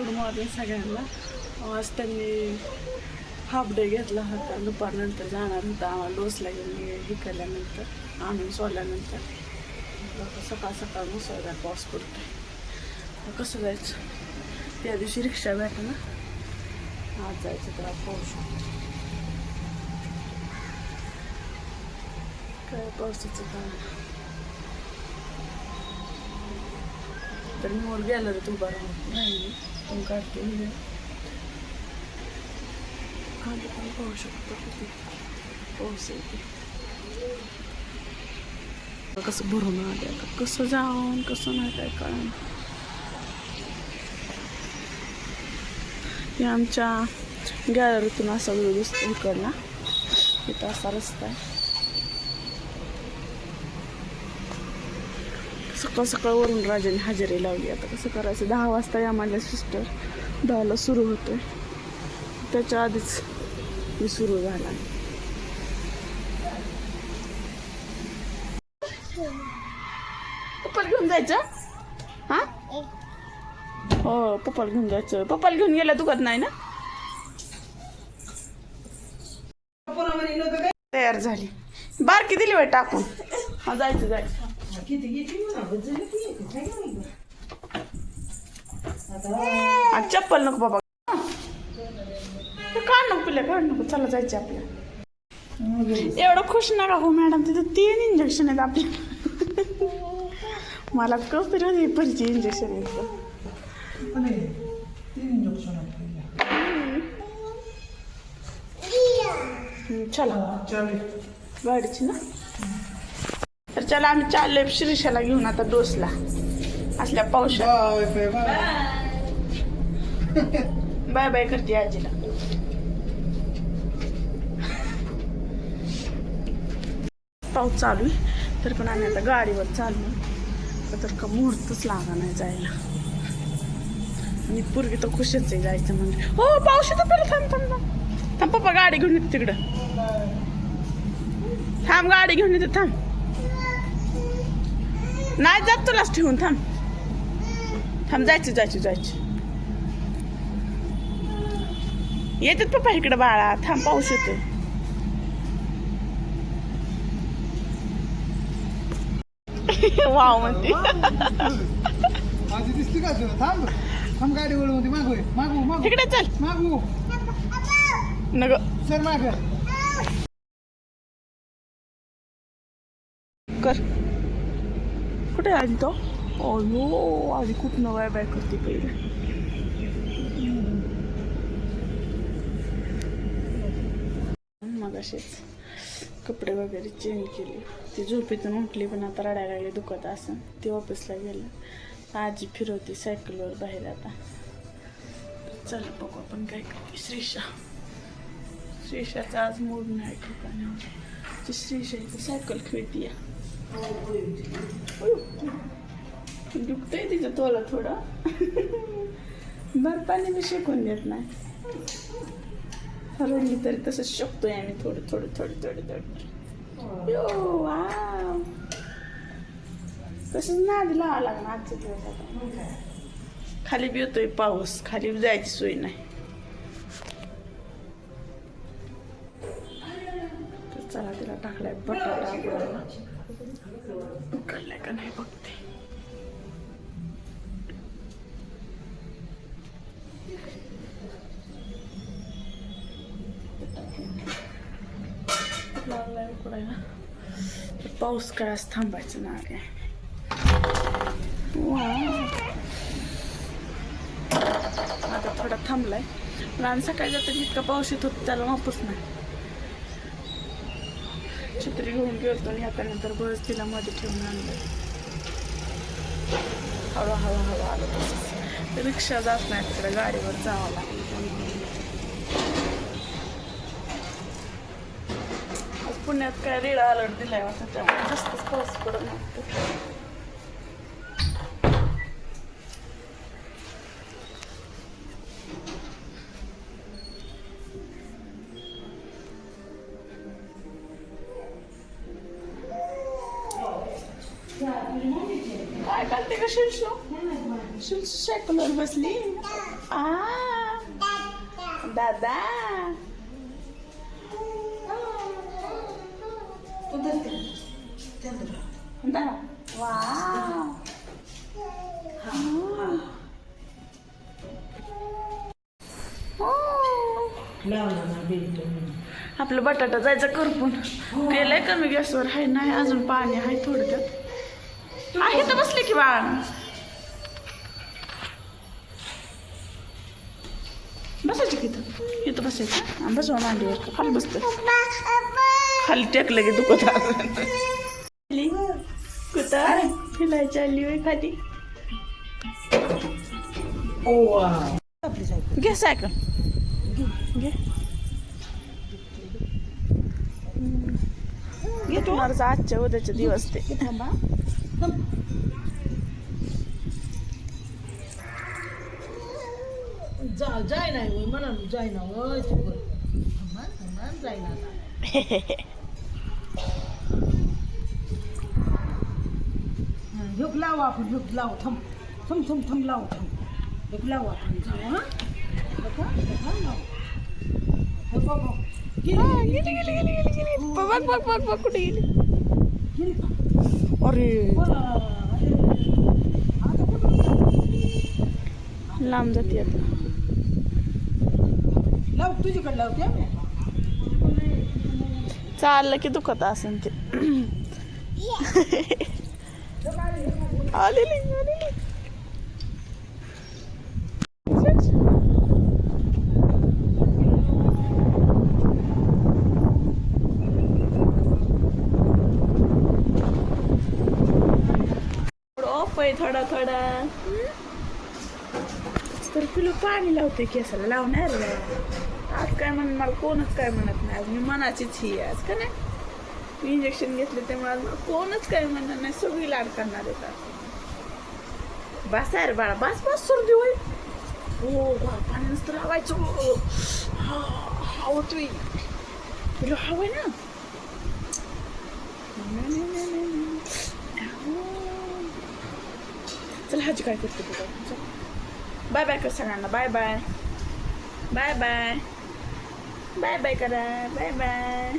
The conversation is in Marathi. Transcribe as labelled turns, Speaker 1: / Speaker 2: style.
Speaker 1: गुड मॉर्निंग सगळ्यांना. आज त्यांनी हाफ डे घेतला होता. दुपारनंतर जाणार होता. आम्हाला डोसला घेऊन हे केल्यानंतर आणून सोडल्यानंतर. सकाळ सकाळ मुसळधार पाऊस पडतोय. कसं जायचं? त्या दिवशी रिक्षा भेटा ना? आज जायचं तर पाऊस. काय पावसाचं काम? तर मी वर गेलो रे तू बरं राहिली. पण काढते मी. खाली पण पाहू शकतो किती पाऊस येते कसं भरून आले आता कसं जाऊन कसं नाही काय कळण हे आमच्या गॅलरीतून असा व्ह्यू दिसतो इकडला इथं असा रस्ता आहे. सकाळ सकाळ वरून राजाने हजेरी लावली. आता कसं करायचं? दहा वाजता या माझ्या सिस्टर दहाला सुरू होतं त्याच्या आधीच मी सुरू झाला. पप्पाला घेऊन जायचं? हा? हो पप्पाला घेऊन जायचं. पप्पाला घेऊन गेला दुखत नाही ना? तयार झाली. बारकी दिली वाट टाकून. हा जायचं जायचं. आज चप्पल नको बाबा. काढ नको पिल्या काढ नको चला जायचे आपल्या. एवढं खुश नका हो मॅडम तिथं तीन इंजेक्शन आहेत आपले मला कस तरी होते पहिलीची इंजेक्शन आहेत. चला. गाडीची ना? चला आम्ही चाललोय शिरीषाला घेऊन आता डोसला. असल्या पावसात. बाय बाय करते आजीला. पाऊस चालू आहे तर पण आम्ही आता गाडीवर चाललो. तर का मुहूर्तच लागा नाही जायला. आणि पूर्वी तर खुशच आहे जायचं म्हणजे हो पाऊस येतो पहिलं थांब थांब थांब. थांब पप्पा गाडी घेऊन येते तिकडं. थांब गाडी घेऊन येते थांब. नाही जात तुलाच ठेवून थांब. थांब जायचं जायचं जायचं. येतात पप्पा इकडे बाळा. थांब पाऊस येतोय. वाव म्हणते.
Speaker 2: माझी दिसली का तुला? थांब. थांब गाडी मागू मागू मागू.
Speaker 1: इकडे चल.
Speaker 2: मागू.
Speaker 1: नग
Speaker 2: सर माग.
Speaker 1: कर. कुठे आली तो? अयो आधी खूप नव्या बाय होती पहिले? मग असेच कपडे वगैरे चेंज केले. ती झोपेतून उठली पण आता रडायला लागली दुखत असं. ती ऑफिसला गेलं. आजी फिरवते सायकलवर बाहेर आता. चल बघू आपण काय करते. श्रीषा. श्रीषाचा आज मूड नाही ठिकाणी ती श्रीषा इथे सायकल खेळती दुखतंय तिचं तोला थोडं. भरपाने मी शिकून देत नाही. रडली तरी तसंच शकतोय आम्ही थोडं थोडं थोडं थोडं थोडं. यो वा तसंच नाद लावा लागणार आजच्या दिवस आता खाली बी येतोय पाऊस खाली जायची सोय नाही. तर चला तिला टाकलाय बटाटा उकडायला का नाही बघते लागलाय उकडायला पाऊस काय थांबायचं ना काय आता थोडा थांबलाय. पण आणि सकाळी जाता इतका पाऊस येत होता त्याला वापस नाही. छत्री घेऊन गेलो आणि आता बस तिला मध्ये ठेवून आणलं हळू हळू हळू आलो तसंच रिक्षा जात नाही तिकडे गाडीवर जावं लागलं आज पुण्यात काय रेडा अलर्ट दिलाय वाटतं त्यामुळे जास्तच पाऊस पडत नव्हतं का शिल्शू शिल्शू सायकलवर बसली. आ. दादा. दादा. हो. आपलं बटाटा जायचं करपून. केलंय कमी गॅसवर आहे नाही अजून पाणी आहे थोडक्यात. आहे तर बसले की बाळ. बसायचं की इथं? इथं बसायचं बसवा मांडीवर. का खाली बसतं. खाली टेकलं की दुखत आली. कुठं? फिरायची आली होय खाली. घे सायकल. घे. घे तू माझा आजच्या उद्याचे दिवस ते.
Speaker 3: जा जाय नाही होय म्हणा जाय ना होय सगळं थमान थमान जाय ना आता हा, ह्योक लाव आपण ह्योक लाव थांब थांब थांब थांब लाव थांब ह्योक लाव आपण जाऊ हा बघा बघा लाव हे बघ बघ. गेली,
Speaker 1: हा, गेली गेली गेली गेली गेली बघ बघ अरे? लांब जाते आता.
Speaker 3: लाव तुझ्याकडे लावते
Speaker 1: चाललं की दुखत असेल ते. आलेली आलेली थोडा थोडा. तर तुला पाणी लावते केसाला लावणार आज काय म्हण मला कोणच काय म्हणत नाही. आज मी मनाचीच ही आहे. आज का नाही? मी इंजेक्शन घेतले त्यामुळे आज मला कोणच काय म्हणणार नाही. सगळी लाड करणार आहेत आज. बस आहे रे बाळा बस बस सर्दी होईल हो बा पाणी नुसतं लावायचं. हा हवं तुई हवं ना नाही, नाही, नाही, नाही, नाही. आहो. चल हाजी काय करते तुझं बाय बाय कर सगळ्यांना. Bye bye. Bye bye. Bye bye करा. Bye bye.